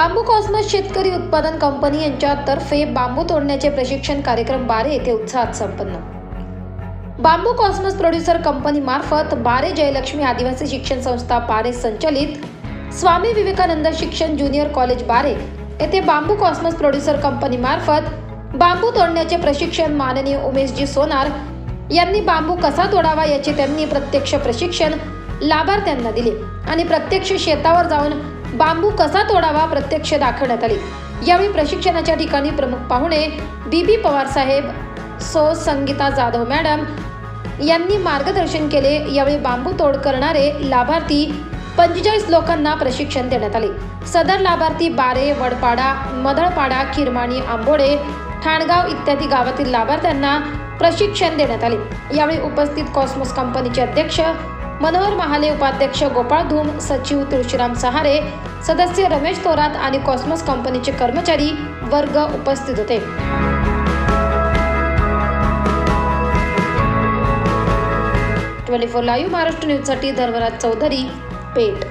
बांबू cosmos शेतकरी उत्पादन company यांच्यातर्फे बांबू तोडण्याचे प्रशिक्षण कार्यक्रम बारे येथे उत्साहात संपन्न. बांबू कॉस्मस प्रोड्युसर कंपनी मार्फत बारे जयलक्ष्मी आदिवासी शिक्षण संस्था बारे संचलित स्वामी विवेकानंद शिक्षण ज्युनियर कॉलेज बारे येथे बांबू कॉस्मस प्रोड्युसर कंपनी मार्फत बांबू तोडण्याचे प्रशिक्षण माननीय उमेशजी सोनार यांनी बांबू कसा तोडावा याचे त्यांनी प्रत्यक्ष प्रशिक्षण लाभार्थ्यांना दिले आणि प्रत्यक्ष शेतावर जाऊन बांबू कसा तोडावा प्रत्यक्ष दाखवण्यात आली. यावेळी प्रशिक्षणाच्या ठिकाणी प्रमुख पाहुणे बीबी बी पवार साहेब सो संगीता जाधव मॅडम यांनी मार्गदर्शन केले. यावेळी बांबू तोड करणारे लाभार्थी पंचेचाळीस लोकांना प्रशिक्षण देण्यात आले. सदर लाभार्थी बारे वडपाडा मदळपाडा किरमाणी आंबोडे ठाणगाव इत्यादी गावातील लाभार्थ्यांना प्रशिक्षण देण्यात आले. यावेळी उपस्थित कॉस्मोस कंपनीचे अध्यक्ष मनोहर महाले उपाध्यक्ष गोपाळ धूम सचिव तुळशीराम सहारे सदस्य रमेश थोरात आणि कॉस्मोस कंपनीचे कर्मचारी वर्ग उपस्थित होते. ट्वेंटी फोर लाईव्ह महाराष्ट्र न्यूजसाठी धर्मराज चौधरी पेठ.